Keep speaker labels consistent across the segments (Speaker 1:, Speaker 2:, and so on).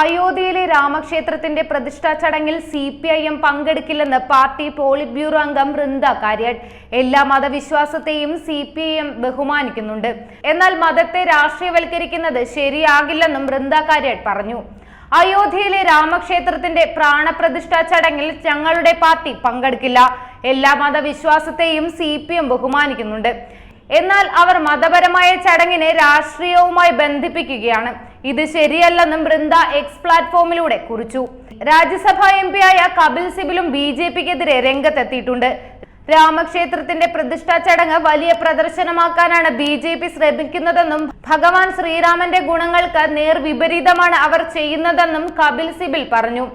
Speaker 1: അയോധ്യയിലെ രാമക്ഷേത്രത്തിന്റെ പ്രതിഷ്ഠാ ചടങ്ങിൽ സി പി ഐ എം പങ്കെടുക്കില്ലെന്ന് പാർട്ടി പോളിറ്റ് ബ്യൂറോ അംഗം വൃന്ദ കാര്യാട്ട് എല്ലാ മതവിശ്വാസത്തെയും സി പി ഐ എം ബഹുമാനിക്കുന്നുണ്ട്. എന്നാൽ മതത്തെ രാഷ്ട്രീയവൽക്കരിക്കുന്നത് ശരിയാകില്ലെന്നും വൃന്ദ കാര്യാട്ട് പറഞ്ഞു. അയോധ്യയിലെ രാമക്ഷേത്രത്തിന്റെ പ്രാണപ്രതിഷ്ഠാ ചടങ്ങിൽ ഞങ്ങളുടെ പാർട്ടി പങ്കെടുക്കില്ല. എല്ലാ മതവിശ്വാസത്തെയും സി പി എം ബഹുമാനിക്കുന്നുണ്ട്. എന്നാൽ അവർ മതപരമായ ചടങ്ങിനെ രാഷ്ട്രീയവുമായി ബന്ധിപ്പിക്കുകയാണ്. ഇത് ശരിയല്ലെന്നും ബൃന്ദ എക്സ് പ്ലാറ്റ്ഫോമിലൂടെ കുറിച്ചു. രാജ്യസഭാ എം ആയ കപിൽ സിബിലും ബി ജെ പിക്കെതിരെ രംഗത്തെത്തിയിട്ടുണ്ട്. രാമക്ഷേത്രത്തിന്റെ പ്രതിഷ്ഠാ ചടങ്ങ് വലിയ പ്രദർശനമാക്കാനാണ് ബി ജെ പി ശ്രമിക്കുന്നതെന്നും ഭഗവാൻ ശ്രീരാമന്റെ ഗുണങ്ങൾക്ക് നേർ വിപരീതമാണ് അവർ ചെയ്യുന്നതെന്നും കപിൽ സിബിൽ പറഞ്ഞു.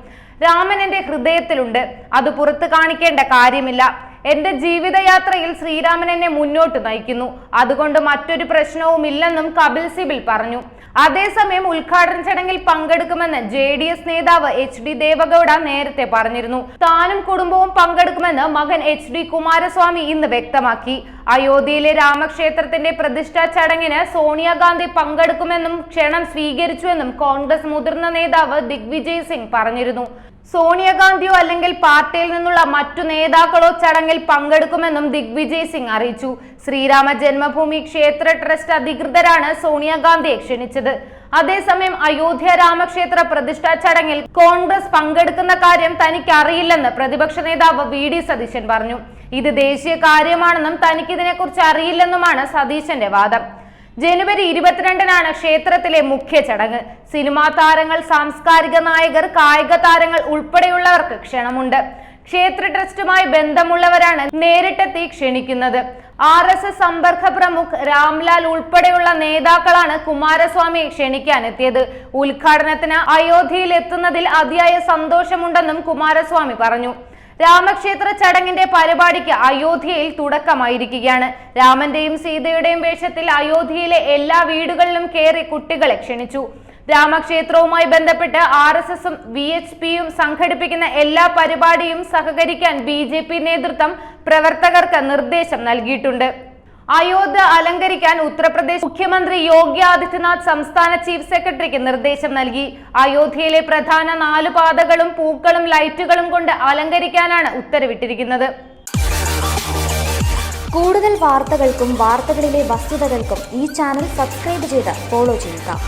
Speaker 1: രാമൻ എന്റെ ഹൃദയത്തിലുണ്ട്. അത് പുറത്തു കാണിക്കേണ്ട കാര്യമില്ല. എന്റെ ജീവിതയാത്രയിൽ ശ്രീരാമൻ എന്നെ മുന്നോട്ട് നയിക്കുന്നു. അതുകൊണ്ട് മറ്റൊരു പ്രശ്നവുമില്ലെന്നും കപിൽ സിബിൽ പറഞ്ഞു. അതേസമയം ഉദ്ഘാടന ചടങ്ങിൽ പങ്കെടുക്കുമെന്ന് ജെ ഡി എസ് നേതാവ് എച്ച് ഡി ദേവഗൌഡ നേരത്തെ പറഞ്ഞിരുന്നു. താനും കുടുംബവും പങ്കെടുക്കുമെന്ന് മകൻ എച്ച് ഡി കുമാരസ്വാമി ഇന്ന് വ്യക്തമാക്കി. അയോധ്യയിലെ രാമക്ഷേത്രത്തിന്റെ പ്രതിഷ്ഠാ ചടങ്ങിന് സോണിയാഗാന്ധി പങ്കെടുക്കുമെന്നും ക്ഷണം സ്വീകരിച്ചുവെന്നും കോൺഗ്രസ് മുതിർന്ന നേതാവ് ദിഗ്വിജയ് സിംഗ് പറഞ്ഞിരുന്നു. സോണിയാഗാന്ധിയോ അല്ലെങ്കിൽ പാർട്ടിയിൽ നിന്നുള്ള മറ്റു നേതാക്കളോ ചടങ്ങിൽ പങ്കെടുക്കുമെന്നും ദിഗ്വിജയ് സിംഗ് അറിയിച്ചു. ശ്രീരാമ ജന്മഭൂമി ക്ഷേത്ര ട്രസ്റ്റ് അധികൃതരാണ് സോണിയാഗാന്ധിയെ ക്ഷണിച്ചത്. അതേസമയം അയോധ്യ രാമക്ഷേത്ര പ്രതിഷ്ഠാ ചടങ്ങിൽ കോൺഗ്രസ് പങ്കെടുക്കുന്ന കാര്യം തനിക്ക് അറിയില്ലെന്ന് പ്രതിപക്ഷ നേതാവ് വി ഡി സതീശൻ പറഞ്ഞു. ഇത് ദേശീയ കാര്യമാണെന്നും തനിക്ക് ഇതിനെക്കുറിച്ച് അറിയില്ലെന്നുമാണ് സതീശന്റെ വാദം. ജനുവരി ഇരുപത്തിരണ്ടിനാണ് ക്ഷേത്രത്തിലെ മുഖ്യ ചടങ്ങ്. സിനിമാ താരങ്ങൾ സാംസ്കാരിക നായകർ കായിക താരങ്ങൾ ഉൾപ്പെടെയുള്ളവർക്ക് ക്ഷണമുണ്ട്. ക്ഷേത്ര ട്രസ്റ്റുമായി ബന്ധമുള്ളവരാണ് നേരിട്ടെത്തി ക്ഷണിക്കുന്നത്. ആർ എസ് എസ് സമ്പർക്ക പ്രമുഖ് രാംലാൽ ഉൾപ്പെടെയുള്ള നേതാക്കളാണ് കുമാരസ്വാമി ക്ഷണിക്കാനെത്തിയത്. ഉദ്ഘാടനത്തിന് അയോധ്യയിൽ എത്തുന്നതിൽ അതിയായ സന്തോഷമുണ്ടെന്നും കുമാരസ്വാമി പറഞ്ഞു. രാമക്ഷേത്ര ചടങ്ങിന്റെ പരിപാടിക്ക് അയോധ്യയിൽ തുടക്കമായിരിക്കുകയാണ്. രാമന്റെയും സീതയുടെയും വേഷത്തിൽ അയോധ്യയിലെ എല്ലാ വീടുകളിലും കയറി കുട്ടികളെ ക്ഷണിച്ചു. രാമക്ഷേത്രവുമായി ബന്ധപ്പെട്ട് ആർ എസ് എസും വി എച്ച് പിയും സംഘടിപ്പിക്കുന്ന എല്ലാ പരിപാടിയും സഹകരിക്കാൻ ബി ജെ പി നേതൃത്വം പ്രവർത്തകർക്ക് നിർദ്ദേശം നൽകിയിട്ടുണ്ട്. അയോധ്യ അലങ്കരിക്കാൻ ഉത്തർപ്രദേശ് മുഖ്യമന്ത്രി യോഗി ആദിത്യനാഥ് സംസ്ഥാന ചീഫ് സെക്രട്ടറിക്ക് നിർദ്ദേശം നൽകി. അയോധ്യയിലെ പ്രധാന നാല് പാതകളും പൂക്കളും ലൈറ്റുകളും കൊണ്ട് അലങ്കരിക്കാനാണ് ഉത്തരവിട്ടിരിക്കുന്നത്.
Speaker 2: കൂടുതൽ വാർത്തകൾക്കും വാർത്തകളിലെ വസ്തുതകൾക്കും ഈ ചാനൽ സബ്സ്ക്രൈബ് ചെയ്ത് ഫോളോ ചെയ്യുക.